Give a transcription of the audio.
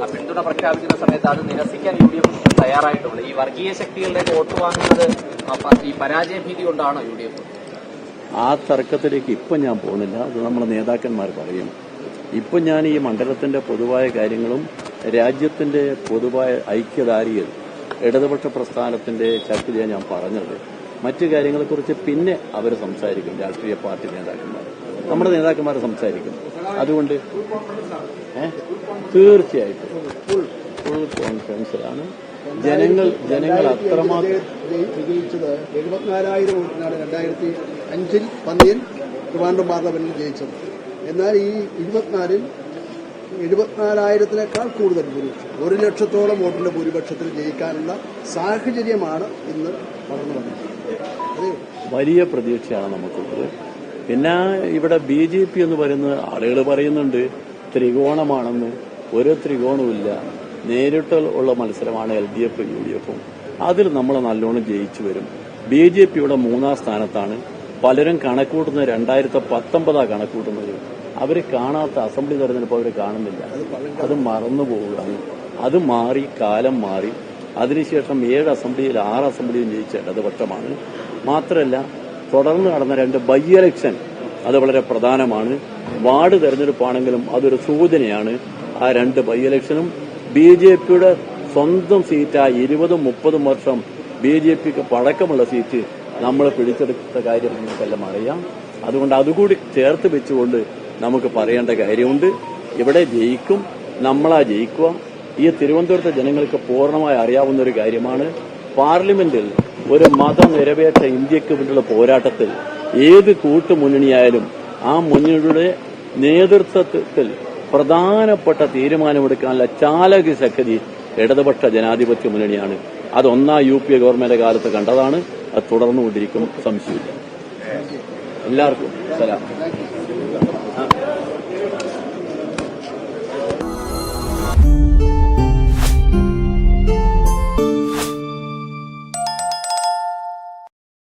ആ പിന്തുണ പ്രഖ്യാപിക്കുന്ന സമയത്ത് അത് നിരസിക്കാൻ യു ഡി എഫ് തയ്യാറായിട്ടുണ്ട് ഈ വർഗീയ ശക്തികളുടെ വോട്ട് വാങ്ങുന്നത് ഈ പരാജയ ഭീതി കൊണ്ടാണോ യു ഡി എഫ്? ആ തർക്കത്തിലേക്ക് ഇപ്പം ഞാൻ പോകുന്നില്ല. അത് നമ്മുടെ നേതാക്കന്മാർ പറയും. ഇപ്പം ഞാൻ ഈ മണ്ഡലത്തിന്റെ പൊതുവായ കാര്യങ്ങളും രാജ്യത്തിന്റെ പൊതുവായ ഐക്യദാരിയിൽ ഇടതുപക്ഷ പ്രസ്ഥാനത്തിന്റെ ശക്തിയാണ് ഞാൻ പറഞ്ഞത്. മറ്റു കാര്യങ്ങളെക്കുറിച്ച് പിന്നെ അവർ സംസാരിക്കും രാഷ്ട്രീയ പാർട്ടി നേതാക്കന്മാർ. നമ്മുടെ നേതാക്കന്മാർ സംസാരിക്കും അതുകൊണ്ട്? തീർച്ചയായിട്ടും ഫുൾ കോൺഫിഡൻസിലാണ് ജനങ്ങൾ ജനങ്ങൾ അത്രമാത്രം ജയി- വിജയിച്ചത് എഴുപത്തിനാലായിരം വോട്ടിനാണ് രണ്ടായിരത്തി അഞ്ചിൽ പന്നിയൻ ട്രിവാൻഡ്രം പാർലമെന്റിൽ ജയിച്ചത്. എന്നാൽ ഈ ഇരുപത്തിനാലിൽ എഴുപത്തിനാലായിരത്തിനേക്കാൾ കൂടുതൽ ഭൂരിപക്ഷം ഒരു ലക്ഷത്തോളം വോട്ടിന്റെ ഭൂരിപക്ഷത്തിൽ ജയിക്കാനുള്ള സാഹചര്യമാണ് ഇന്ന് വളർന്നു വന്നത് വലിയ പ്രതീക്ഷയാണ് നമുക്കുള്ളത്. പിന്നെ ഇവിടെ ബി ജെ പി എന്ന് പറയുന്നത് ആളുകൾ പറയുന്നുണ്ട് ത്രികോണമാണെന്ന്. ഒരു ത്രികോണവുമില്ല. നേരിട്ട് ഉള്ള മത്സരമാണ് L D F U D എഫും. അതിൽ നമ്മൾ നല്ലോണം ജയിച്ചു വരും. ബി ജെ പിയുടെ മൂന്നാം സ്ഥാനത്താണ്. പലരും കണക്കൂട്ടുന്നത് രണ്ടായിരത്തി പത്തൊമ്പതാ കണക്കൂട്ടുന്നത്. അവർ കാണാത്ത അസംബ്ലി തെരഞ്ഞെടുപ്പ് അവർ കാണുന്നില്ല. അത് മറന്നു പോവുകയാണ്. അത് മാറി കാലം മാറി. അതിനുശേഷം ഏഴ് അസംബ്ലിയിൽ ആറ് അസംബ്ലിയും ജയിച്ച ഇടതുപക്ഷമാണ്. മാത്രമല്ല തുടർന്ന് നടന്ന രണ്ട് ബൈ ഇലക്ഷൻ അത് വളരെ പ്രധാനമാണ്. വാർഡ് തെരഞ്ഞെടുപ്പാണെങ്കിലും അതൊരു സൂചനയാണ്. ആ രണ്ട് ബൈ ഇലക്ഷനും ബി ജെ പിയുടെ സ്വന്തം സീറ്റായി ഇരുപതും മുപ്പതും വർഷം ബി ജെ പിക്ക് പഴക്കമുള്ള സീറ്റ് നമ്മൾ പിടിച്ചെടുത്ത കാര്യം നിങ്ങൾക്കെല്ലാം അറിയാം. അതുകൊണ്ട് അതുകൂടി ചേർത്ത് വെച്ചുകൊണ്ട് നമുക്ക് പറയേണ്ട കാര്യമുണ്ട്. ഇവിടെ ജയിക്കും. നമ്മളാ ജയിക്കുക. ഈ തിരുവനന്തപുരത്തെ ജനങ്ങൾക്ക് പൂർണമായി അറിയാവുന്ന ഒരു കാര്യമാണ്. പാർലമെന്റിൽ ഒരു മതനിരപേക്ഷ ഇന്ത്യയ്ക്ക് വേണ്ടിയുള്ള പോരാട്ടത്തിൽ ഏത് കൂട്ടുമുന്നണിയായാലും ആ മുന്നണിയുടെ നേതൃത്വത്തിൽ പ്രധാനപ്പെട്ട തീരുമാനമെടുക്കാനുള്ള ചാലക ശക്തി ഇടതുപക്ഷ ജനാധിപത്യ മുന്നണിയാണ്. അത് ഒന്നാം യു പി എ ഗവൺമെന്റ് കാലത്ത് കണ്ടതാണ്. അത് തുടർന്നുകൊണ്ടിരിക്കും സംശയമില്ല. എല്ലാവർക്കും സലാം.